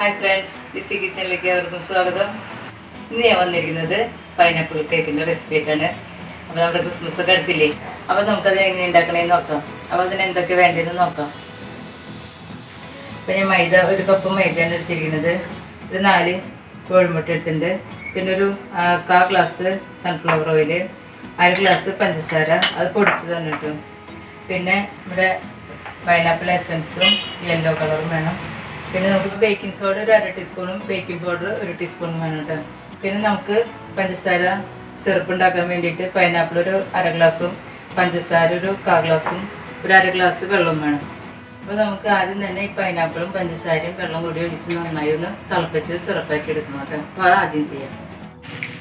Hi friends DC കിച്ചണിലേക്ക് അവർക്കും സ്വാഗതം. ഇന്ന് ഞാൻ വന്നിരിക്കുന്നത് പൈനാപ്പിൾ കേക്കിന്റെ റെസിപ്പി ആയിട്ടാണ്. അപ്പോൾ നമ്മുടെ ക്രിസ്മസ് ഒക്കെ അടുത്തില്ലേ? അപ്പോൾ നമുക്കത് എങ്ങനെ ഉണ്ടാക്കണമെന്ന് നോക്കാം. അപ്പോൾ അതിന് എന്തൊക്കെ വേണ്ടതെന്ന് നോക്കാം. അപ്പോൾ ഞാൻ മൈദ ഒരു കപ്പ് മൈദയാണ് എടുത്തിരിക്കുന്നത്. ഒരു നാല് കോഴിമുട്ട എടുത്തിട്ടുണ്ട്. പിന്നെ ഒരു കാ ഗ്ലാസ് സൺഫ്ലവർ ഓയിൽ അര ഗ്ലാസ് പഞ്ചസാര. അത് പൊടിച്ച് തന്നിട്ടും പിന്നെ ഇവിടെ പൈനാപ്പിൾ എസൻസും യെല്ലോ കളറും വേണം. പിന്നെ നമുക്ക് ബേക്കിംഗ് സോഡ ഒരു അര ടീസ്പൂണും ബേക്കിംഗ് പൗഡർ ഒരു ടീസ്പൂണും വേണം കേട്ടോ പിന്നെ നമുക്ക് പഞ്ചസാര സിറപ്പ് ഉണ്ടാക്കാൻ വേണ്ടിയിട്ട് പൈനാപ്പിൾ ഒരു അര ഗ്ലാസും പഞ്ചസാര ഒരു കാ ഗ്ലാസും ഒരു അര ഗ്ലാസ് വെള്ളം വേണം. അപ്പോൾ നമുക്ക് ആദ്യം തന്നെ ഈ പൈനാപ്പിളും പഞ്ചസാരയും വെള്ളം കൂടി ഒഴിച്ച് നന്നായി ഒന്ന് തിളപ്പിച്ച് സിറപ്പാക്കി എടുക്കണം കേട്ടോ അപ്പോൾ അത് ആദ്യം ചെയ്യാം.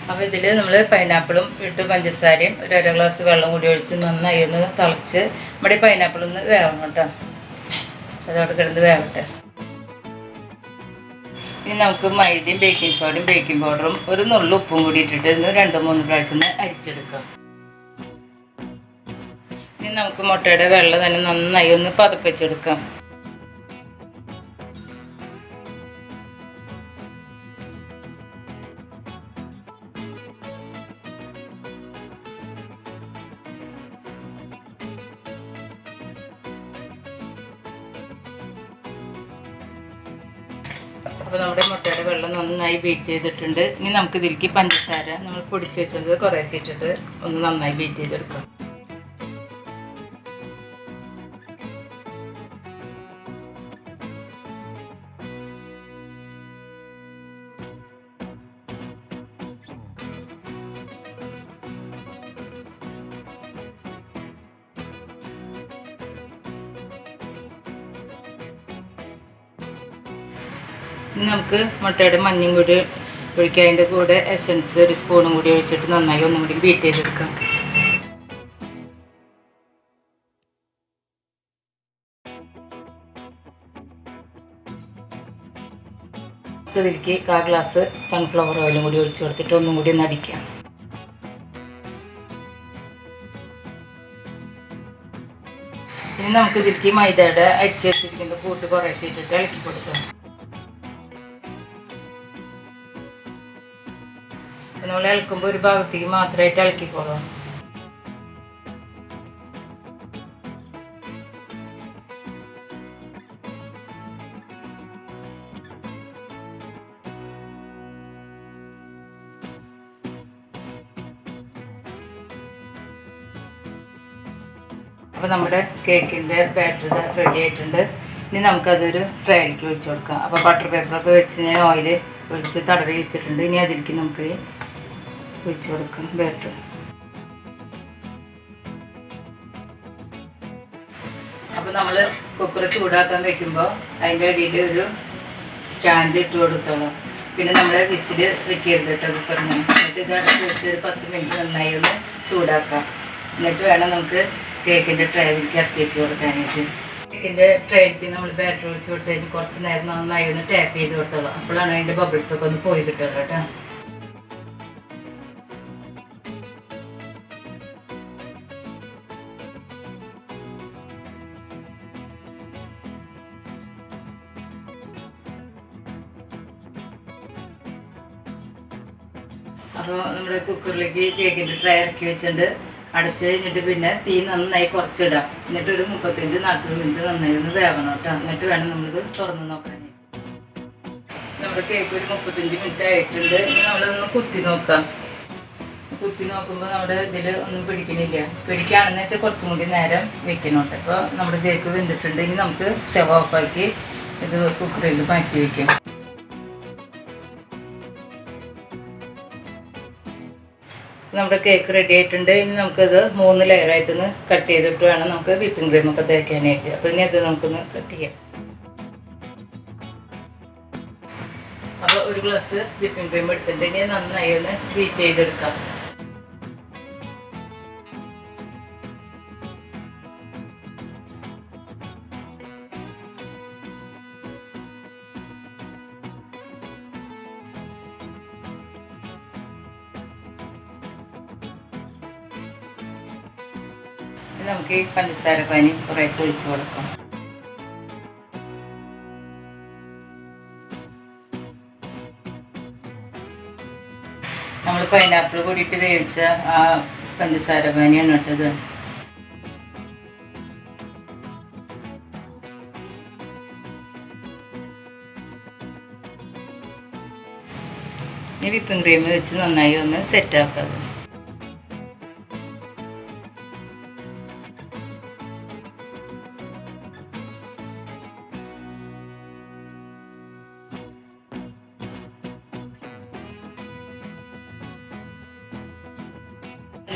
അപ്പോൾ ഇതിൽ നമ്മൾ പൈനാപ്പിളും ഇട്ട് പഞ്ചസാരയും ഒരു അര ഗ്ലാസ് വെള്ളം കൂടി ഒഴിച്ച് നന്നായി ഒന്ന് തിളച്ച് നമ്മുടെ ഈ ഒന്ന് വേവണം കേട്ടോ അതോടെ കിടന്ന് വേവട്ടെ. ഇനി നമുക്ക് മൈദയും ബേക്കിംഗ് സോഡയും ബേക്കിംഗ് പൗഡറും ഒരു നുള്ളു ഉപ്പും കൂടി ഇട്ടിട്ട് ഒന്ന് രണ്ട് മൂന്ന് പ്രാവശ്യം ഒന്ന് അരിച്ചെടുക്കാം. ഇനി നമുക്ക് മുട്ടയുടെ വെള്ളം തന്നെ നന്നായി ഒന്ന് പതപ്പിച്ചെടുക്കാം. അപ്പോൾ നമ്മുടെ മുട്ടയുടെ വെള്ളം നന്നായി ബീറ്റ് ചെയ്തിട്ടുണ്ട്. ഇനി നമുക്ക് ഇതിലേക്ക് പഞ്ചസാര നമ്മൾ പൊടിച്ച് വെച്ചത് കുറേ സീറ്റിട്ട് ഒന്ന് നന്നായി ബീറ്റ് ചെയ്തെടുക്കാം. നമുക്ക് മുട്ടയുടെ മഞ്ഞയും കൂടി ഒഴിക്കുക അതിന്റെ കൂടെ എസൻസ് ഒരു സ്പൂണും കൂടി ഒഴിച്ചിട്ട് നന്നായി ഒന്നും കൂടി ബീറ്റ് ചെയ്തെടുക്കാം. ഇതിലേക്ക് കാ ഗ്ലാസ് സൺഫ്ലവർ ഓയിലും കൂടി ഒഴിച്ചു കൊടുത്തിട്ട് ഒന്നും കൂടി ഒന്ന് അടിക്കാം. ഇനി നമുക്ക് ഇതിലേക്ക് മൈദയുടെ അരിച്ച് വെച്ചിരിക്കുന്ന കൂട്ട് കുറേശ്ശെ ഇട്ടിട്ട് ഇളക്കി കൊടുക്കാം. നമ്മൾ ഇളക്കുമ്പോൾ ഒരു ഭാഗത്തേക്ക് മാത്രമായിട്ട് ഇളക്കിക്കോളാം. അപ്പോൾ നമ്മുടെ കേക്കിന്റെ ബാറ്റർ റെഡി ആയിട്ടുണ്ട്. ഇനി നമുക്കതൊരു ട്രേയിലേക്ക് ഒഴിച്ചു കൊടുക്കാം. അപ്പോൾ ബട്ടർ പേപ്പറൊക്കെ വെച്ച് ഞാൻ ഓയിൽ ഒഴിച്ച് തടവി വെച്ചിട്ടുണ്ട്. ഇനി അതിലേക്ക് നമുക്ക് ഒഴിച്ചു കൊടുക്കാം ബാറ്റർ അപ്പോൾ നമ്മൾ കുക്കർ ചൂടാക്കാൻ വെക്കുമ്പോൾ അതിന്റെ അടിയിൽ ഒരു സ്റ്റാൻഡ് ഇട്ട് കൊടുത്തോളാം. പിന്നെ നമ്മുടെ വിസിൽ വെക്കരുത് കേട്ടോ കുക്കറിന്. എന്നിട്ട് ഇത് അടച്ച് വെച്ച് ഒരു പത്ത് മിനിറ്റ് നന്നായി ഒന്ന് ചൂടാക്കാം. എന്നിട്ട് വേണം നമുക്ക് കേക്കിന്റെ ട്രയലിലേക്ക് ഇറക്കി വെച്ച് കൊടുക്കാനായിട്ട്. കേക്കിന്റെ ട്രയലിക്ക് നമ്മൾ ബാറ്ററി ഒഴിച്ച് കൊടുത്തതിന് കുറച്ച് നേരം നന്നായി ഒന്ന് ടാപ്പ് ചെയ്ത് കൊടുത്തോളാം. അപ്പോഴാണ് അതിന്റെ ബബിൾസ് ഒക്കെ ഒന്ന് പോയി കിട്ടുള്ളൂ കേട്ടോ. അപ്പോൾ നമ്മുടെ കുക്കറിലേക്ക് കേക്കിന്റെ ട്രൈ ഇറക്കി വെച്ചിട്ടുണ്ട്. അടച്ച് കഴിഞ്ഞിട്ട് പിന്നെ തീ നന്നായി കുറച്ചിടാം. എന്നിട്ട് ഒരു മുപ്പത്തഞ്ച് നാൽപ്പത് മിനിറ്റ് നന്നായി ഒന്ന് വേവണം കേട്ടോ. എന്നിട്ട് വേണം നമ്മൾക്ക് തുറന്ന് നോക്കാൻ. നമ്മുടെ കേക്ക് ഒരു മുപ്പത്തഞ്ച് മിനിറ്റ് ആയിട്ടുണ്ട്. ഇനി നമ്മളൊന്ന് കുത്തി നോക്കാം. കുത്തി നോക്കുമ്പോൾ നമ്മുടെ ഇതിൽ ഒന്നും പിടിക്കുന്നില്ല പിടിക്കുകയാണെന്ന് വെച്ചാൽ കുറച്ചും കൂടി നേരം വെക്കണോട്ടെ അപ്പോൾ നമ്മുടെ കേക്ക് വെന്തിട്ടുണ്ട്. ഇനി നമുക്ക് സ്റ്റവ് ഓഫാക്കി ഇത് കുക്കറിൽ മാറ്റി വയ്ക്കാം നമ്മുടെ കേക്ക് റെഡി ആയിട്ടുണ്ട്. ഇനി നമുക്കത് മൂന്ന് ലെയറായിട്ടൊന്ന് കട്ട് ചെയ്തിട്ട് വേണം നമുക്ക് വിപ്പിംഗ് ക്രീം ഒക്കെ തേക്കാനായിട്ട്. അപ്പോൾ ഇനി അത് നമുക്കൊന്ന് കട്ട് ചെയ്യാം. അപ്പോൾ ഒരു ഗ്ലാസ് വിപ്പിംഗ് ക്രീം എടുത്തിട്ട് ഇനി നന്നായി ഒന്ന് ബീറ്റ് ചെയ്തെടുക്കാം. നമുക്ക് ഈ പഞ്ചസാര പാനി കുറേശ്ശെ ഒഴിച്ചു കൊടുക്കാം. നമ്മൾ പൈനാപ്പിൾ കൂടിയിട്ട് വേവിച്ച ആ പഞ്ചസാര പനിയാണ് ഇട്ടത്. ഇനി വിപ്പിംഗ് ക്രീം വെച്ച് നന്നായി ഒന്ന് സെറ്റാക്കാം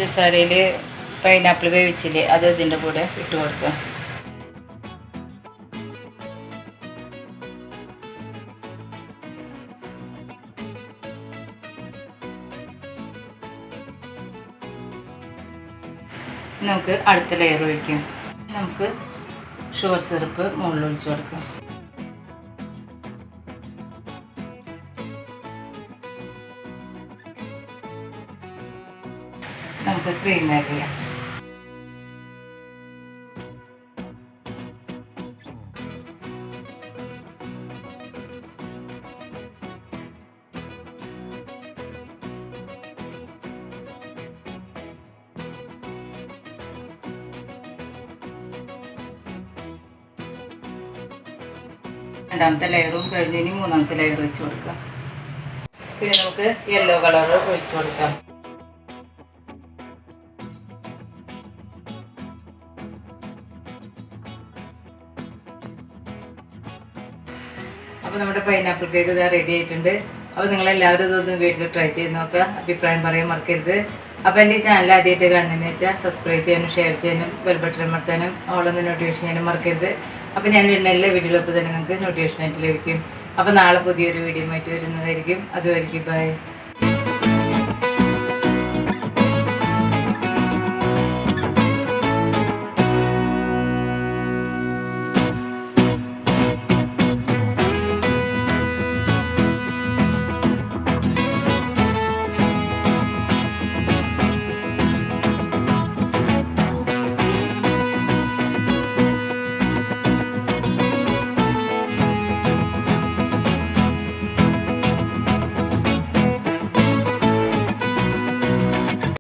പഞ്ചസാരയിൽ പൈനാപ്പിൾ വേവിച്ചില്ലേ? അത് ഇതിന്റെ കൂടെ ഇട്ട് കൊടുക്കുക. നമുക്ക് അടുത്ത ലെയർ ഒഴിക്കാം. നമുക്ക് ഷുഗർ സിറപ്പ് മുകളിൽ ഒഴിച്ചു കൊടുക്കാം. നമുക്ക് ക്രീം ആഡ് രണ്ടാമത്തെ ലെയറും കഴിഞ്ഞ് ഇനി മൂന്നാമത്തെ ലെയർ വെച്ച് കൊടുക്കാം. പിന്നെ നമുക്ക് യെല്ലോ കളർ ഒഴിച്ചു കൊടുക്കാം. അപ്പോൾ നമ്മുടെ പൈനാപ്പിൾ കേക്ക് ഇതാ റെഡി ആയിട്ടുണ്ട്. അപ്പോൾ നിങ്ങൾ എല്ലാവരും ഇതൊന്ന് വീട്ടിൽ ട്രൈ ചെയ്ത് നോക്കുക അഭിപ്രായം പറയാൻ മറക്കരുത്. അപ്പോൾ എന്റെ ഈ ചാനൽ ആദ്യമായിട്ട് കാണുന്നതെന്ന് വെച്ചാൽ സബ്സ്ക്രൈബ് ചെയ്യാനും ഷെയർ ചെയ്യാനും ബെൽ ബട്ടൺ അമർത്താനും ഓളൊന്ന് നോട്ടിഫിക്കേഷൻ ചെയ്യാനും മറക്കരുത്. അപ്പോൾ ഞാൻ ഇടുന്ന എല്ലാ വീഡിയോയിലും തന്നെ നിങ്ങൾക്ക് നോട്ടിഫിക്കേഷൻ ആയിട്ട് ലഭിക്കും. അപ്പോൾ നാളെ പുതിയൊരു വീഡിയോ ആയിട്ട് വരുന്നതായിരിക്കും. അതുമായിരിക്കും ബൈ